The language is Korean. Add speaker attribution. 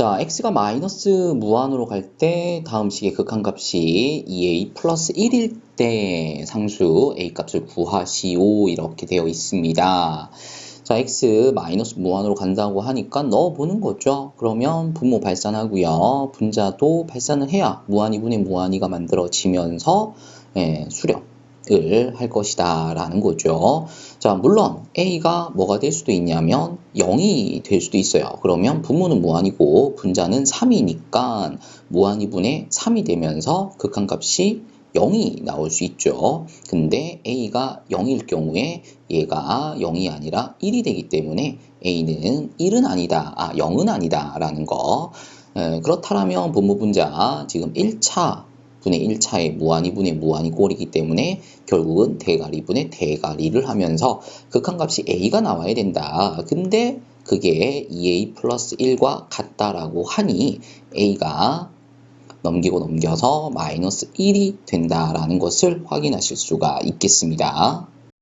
Speaker 1: 자, x가 마이너스 무한으로 갈 때 다음 식의 극한값이 2a 플러스 1일 때 상수 a 값을 구하시오 이렇게 되어 있습니다. 자, x 마이너스 무한으로 간다고 하니까 넣어보는 거죠. 그러면 분모 발산하고요. 분자도 발산을 해야 무한이분의 무한 이가 만들어지면서 예, 수렴 을 할 것이다 라는 거죠. 자, 물론 a가 뭐가 될 수도 있냐면 0이 될 수도 있어요. 그러면 분모는 무한이고 분자는 3이니까 무한이분의 3이 되면서 극한값이 0이 나올 수 있죠. 근데 a가 0일 경우에 얘가 0이 아니라 1이 되기 때문에 a는 1은 아니다, 아 0은 아니다 라는 거. 에, 그렇다면 분모 분자 지금 1차 분의 1차의 무한이 분의 무한이 꼴이기 때문에 결국은 대가리 분의 대가리를 하면서 극한값이 a가 나와야 된다. 근데 그게 2a 플러스 1과 같다라고 하니 a가 넘기고 넘겨서 마이너스 1이 된다라는 것을 확인하실 수가 있겠습니다.